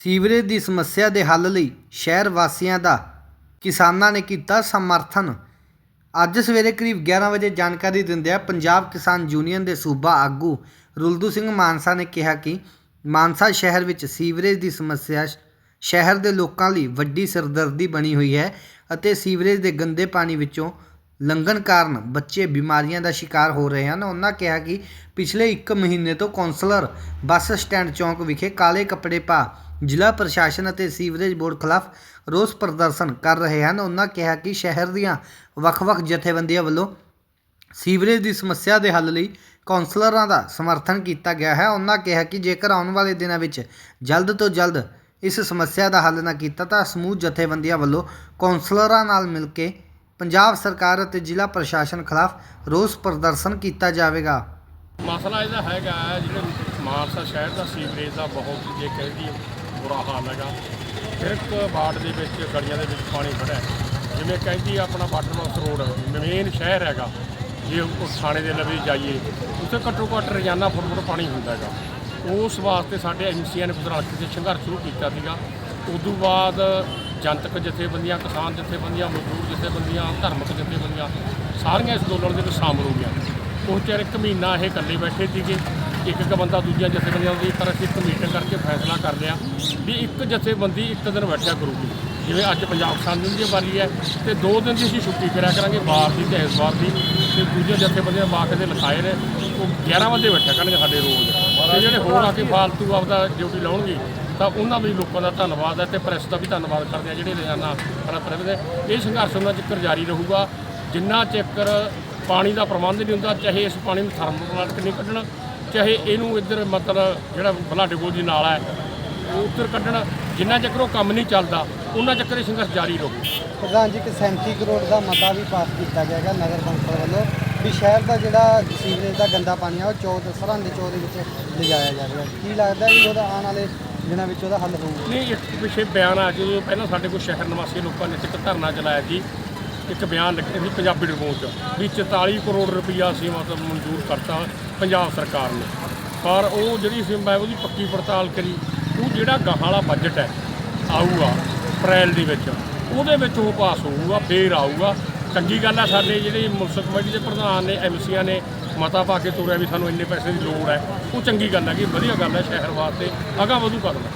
Sewerage ਦੀ ਸਮੱਸਿਆ ਦੇ ਹੱਲ ਲਈ ਸ਼ਹਿਰ ਵਾਸੀਆਂ ਦਾ ਕਿਸਾਨਾਂ ਨੇ ਕੀਤਾ ਸਮਰਥਨ। ਅੱਜ ਸਵੇਰੇ ਕਰੀਬ 11 ਵਜੇ ਜਾਣਕਾਰੀ ਦਿੰਦਿਆਂ ਪੰਜਾਬ ਕਿਸਾਨ ਯੂਨੀਅਨ ਦੇ ਸੂਬਾ ਆਗੂ ਰੁਲਦੂ ਸਿੰਘ ਮਾਨਸਾ ਨੇ ਕਿਹਾ ਕਿ ਮਾਨਸਾ ਸ਼ਹਿਰ ਵਿੱਚ ਸੀਵਰੇਜ ਦੀ ਸਮੱਸਿਆ ਸ਼ਹਿਰ ਦੇ ਲੋਕਾਂ ਲਈ ਵੱਡੀ ਸਿਰਦਰਦੀ ਬਣੀ ਹੋਈ ਹੈ ਅਤੇ ਸੀਵਰੇਜ ਦੇ ਗੰਦੇ ਪਾਣੀ ਵਿੱਚੋਂ ਲੰਘਣ ਕਾਰਨ ਬੱਚੇ ਬਿਮਾਰੀਆਂ ਦਾ ਸ਼ਿਕਾਰ ਹੋ ਰਹੇ ਹਨ। ਉਹਨਾਂ ਕਿਹਾ ਕਿ ਪਿਛਲੇ 1 ਮਹੀਨੇ ਤੋਂ ਕੌਂਸਲਰ ਬੱਸ ਸਟੈਂਡ ਚੌਂਕ ਵਿਖੇ ਕਾਲੇ ਕੱਪੜੇ ਪਾ ਜ਼ਿਲ੍ਹਾ ਪ੍ਰਸ਼ਾਸਨ ਅਤੇ ਸੀਵਰੇਜ ਬੋਰਡ ਖਿਲਾਫ ਰੋਸ ਪ੍ਰਦਰਸ਼ਨ ਕਰ ਰਹੇ ਹਨ। ਉਹਨਾਂ ਕਿਹਾ ਕਿ ਸ਼ਹਿਰ ਦੀਆਂ ਵੱਖ-ਵੱਖ ਜਥੇਬੰਦੀਆਂ ਵੱਲੋਂ ਸੀਵਰੇਜ ਦੀ ਸਮੱਸਿਆ ਦੇ ਹੱਲ ਲਈ ਕੌਂਸਲਰਾਂ ਦਾ ਸਮਰਥਨ ਕੀਤਾ ਗਿਆ ਹੈ। ਉਹਨਾਂ ਕਿਹਾ ਕਿ ਜੇਕਰ ਆਉਣ ਵਾਲੇ ਦਿਨਾਂ ਵਿੱਚ ਜਲਦ ਤੋਂ ਜਲਦ ਇਸ ਸਮੱਸਿਆ ਦਾ ਹੱਲ ਨਾ ਕੀਤਾ ਤਾਂ ਸਮੂਹ ਜਥੇਬੰਦੀਆਂ ਵੱਲੋਂ ਕੌਂਸਲਰਾਂ ਨਾਲ ਮਿਲ ਕੇ ਪੰਜਾਬ ਸਰਕਾਰ ਅਤੇ ਜ਼ਿਲ੍ਹਾ ਪ੍ਰਸ਼ਾਸਨ ਖਿਲਾਫ ਰੋਸ ਪ੍ਰਦਰਸ਼ਨ ਕੀਤਾ ਜਾਵੇਗਾ। ਮਸਲਾ ਇਹਦਾ ਹੈਗਾ ਜਿਹੜੇ ਮਾਨਸਾ ਸ਼ਹਿਰ ਦਾ ਸੀਵਰੇਜ ਦਾ ਬਹੁਤ ਜੇ ਕਹਿ ਬੁਰਾ ਹਾਲ ਹੈਗਾ। ਫਿਰ ਇੱਕ ਵਾਰਡ ਦੇ ਵਿੱਚ, ਗਲੀਆਂ ਦੇ ਵਿੱਚ ਪਾਣੀ ਖੜਾ ਹੈ ਜਿਵੇਂ ਕਹਿੰਦੀ ਆਪਣਾ ਵਾਟਰ ਬਾਕਸ ਰੋਡ ਮੇਨ ਸ਼ਹਿਰ ਹੈਗਾ। ਜੇ ਉਹ ਥਾਣੇ ਦੇ ਲਵੇ ਜਾਈਏ, ਉੱਥੇ ਘੱਟੋ ਘੱਟ ਰੋਜ਼ਾਨਾ ਫੁੱਟ ਫੁੱਟ ਪਾਣੀ ਹੁੰਦਾ ਹੈਗਾ। ਉਸ ਵਾਸਤੇ ਸਾਡੇ ਐਮਸੀਆਂ ਨੇ ਕੁਦਰਤ ਦੇ ਸੰਘਰਸ਼ ਸ਼ੁਰੂ ਕੀਤਾ ਸੀਗਾ। ਉਦੋਂ ਬਾਅਦ ਜਨਤਕ ਜਥੇਬੰਦੀਆਂ, ਕਿਸਾਨ ਜਥੇਬੰਦੀਆਂ, ਮਜ਼ਦੂਰ ਜਥੇਬੰਦੀਆਂ, ਧਾਰਮਿਕ ਜਥੇਬੰਦੀਆਂ, ਸਾਰੀਆਂ ਇਸ ਅੰਦੋਲਨ ਦੇ ਵਿੱਚ ਸ਼ਾਮਲ ਹੋ ਗਈਆਂ। ਉਹ ਚਿਰ ਇੱਕ ਮਹੀਨਾ ਇਹ ਇਕੱਲੇ ਬੈਠੇ ਸੀਗੇ। ਇੱਕ ਇੱਕ ਬੰਦਾ ਦੂਜੀਆਂ ਜਥੇਬੰਦੀਆਂ ਦੀ ਤਰ੍ਹਾਂ ਅਸੀਂ ਇੱਕ ਮੀਟਿੰਗ ਕਰਕੇ ਫੈਸਲਾ ਕਰ ਲਿਆ ਵੀ ਇੱਕ ਜਥੇਬੰਦੀ ਇੱਕ ਦਿਨ ਬੈਠਿਆ ਕਰੂਗੀ। ਜਿਵੇਂ ਅੱਜ ਪੰਜਾਬ ਕਿਸਾਨ ਯੂਨੀਅਨ ਦੀ ਵਾਰੀ ਹੈ ਤੇ ਦੋ ਦਿਨ ਦੀ ਅਸੀਂ ਛੁੱਟੀ ਕਰਿਆ ਕਰਾਂਗੇ ਬਾਰ ਦੀ ਤੇ ਵਾਰ ਦੀ ਤੇ ਦੂਜੀਆਂ ਜਥੇਬੰਦੀਆਂ ਬਾਕ ਦੇ ਲਿਖਾਏ ਨੇ, ਉਹ 11 ਵਜੇ ਬੈਠਿਆ ਕਰਨਗੇ ਸਾਡੇ ਰੋਜ਼। ਤੇ ਜਿਹੜੇ ਹੋਰ ਆ ਕੇ ਫਾਲਤੂ ਆਪਦਾ ਡਿਊਟੀ ਲਾਉਣਗੇ, ਤਾਂ ਉਹਨਾਂ ਵੀ ਲੋਕਾਂ ਦਾ ਧੰਨਵਾਦ ਹੈ ਤੇ ਪ੍ਰੈਸ ਦਾ ਵੀ ਧੰਨਵਾਦ ਕਰਦੇ ਆ ਜਿਹੜੇ ਰੋਜ਼ਾਨਾ ਆਪਣਾ ਪ੍ਰੈਸ ਦੇ। ਇਹ ਸੰਘਰਸ਼ ਉਹਨਾਂ ਚਿਰ ਜਾਰੀ ਰਹੂਗਾ। ਜਿੰਨਾ ਚਿਰ ਪਾਣੀ ਦਾ ਪ੍ਰਬੰਧ ਨਹੀਂ ਹੁੰਦਾ, ਚਾਹੇ ਇਸ ਪਾਣੀ ਨੂੰ ਥਰਮਲ ਪਲਾਂਟ ਨਹੀਂ ਕੱਢਣਾ ਚਾਹੇ ਇਹਨੂੰ ਇੱਧਰ ਮਤਲਬ ਜਿਹੜਾ ਬਲਾਡੇ ਕੋਲ ਦੀ ਨਾਲਾ ਹੈ ਉਹ ਉੱਧਰ ਕੱਢਣਾ ਜਿੰਨਾ ਚਿਰ ਉਹ ਕੰਮ ਨਹੀਂ ਚੱਲਦਾ ਉਹਨਾਂ ਚਿਰ ਇਹ ਸੰਘਰਸ਼ ਜਾਰੀ ਰਹੂ। ਪ੍ਰਧਾਨ ਜੀ ਕਿ 37 ਕਰੋੜ ਦਾ ਮਤਾ ਵੀ ਪਾਸ ਕੀਤਾ ਗਿਆ ਹੈਗਾ ਨਗਰ ਕੌਂਸਲ ਵੱਲੋਂ। ਵੀ ਸ਼ਹਿਰ ਦਾ ਜਿਹੜਾ ਸੀਵਰੇਜ ਦਾ ਗੰਦਾ ਪਾਣੀ ਆ ਉਹ ਚੌਦ ਸਰਹੰਦ ਦੇ ਚੌ ਦੇ ਵਿੱਚ ਲਿਜਾਇਆ ਜਾ ਰਿਹਾ। ਕੀ ਲੱਗਦਾ ਵੀ ਉਹਦਾ ਆਉਣ ਵਾਲੇ ਦਿਨਾਂ ਵਿੱਚ ਉਹਦਾ ਹੱਲ ਹੋਊਗਾ? ਨਹੀਂ ਇੱਕ ਪਿਛੇ ਬਿਆਨ ਆ ਜਦੋਂ ਪਹਿਲਾਂ ਸਾਡੇ ਕੋਲ ਸ਼ਹਿਰ ਨਿਵਾਸੀ ਲੋਕਾਂ ਨੇ ਇੱਕ ਧਰਨਾ ਚਲਾਇਆ ਸੀ ਇੱਕ ਬਿਆਨ ਲਿਖਿਆ ਸੀ ਪੰਜਾਬੀ ਟ੍ਰਿਬਿਊਨ 'ਚ ਵੀ 44 ਕਰੋੜ ਰੁਪਈਆ ਸੀ ਮਤਲਬ ਮਨਜ਼ੂਰ ਕਰਤਾ ਪੰਜਾਬ ਸਰਕਾਰ ਨੇ। ਪਰ ਉਹ ਜਿਹੜੀ ਸੀ ਮੈਂ ਉਹਦੀ ਪੱਕੀ ਪੜਤਾਲ ਕਰੀ, ਉਹ ਜਿਹੜਾ ਗਾਹਾਂ ਵਾਲਾ ਬਜਟ ਹੈ, ਆਊਗਾ ਅਪ੍ਰੈਲ ਦੇ ਵਿੱਚ। ਉਹਦੇ ਵਿੱਚ ਉਹ ਪਾਸ ਹੋਊਗਾ, ਫੇਰ ਆਊਗਾ। ਚੰਗੀ ਗੱਲ ਹੈ ਸਾਡੇ ਜਿਹੜੇ ਮੁਨਸਬ ਕਮੇਟੀ ਦੇ ਪ੍ਰਧਾਨ ਨੇ ਐਮਸੀਆਂ ਨੇ, ਮਤਾ ਪਾ ਕੇ ਤੋਰਿਆ ਵੀ ਸਾਨੂੰ ਇੰਨੇ ਪੈਸੇ ਦੀ ਲੋੜ ਹੈ। ਉਹ ਚੰਗੀ ਗੱਲ ਹੈ ਕਿ ਵਧੀਆ ਗੱਲ ਹੈ, ਸ਼ਹਿਰ ਵਾਸਤੇ ਅਗਾਂਹ ਵਧੂ ਕਰਨਾ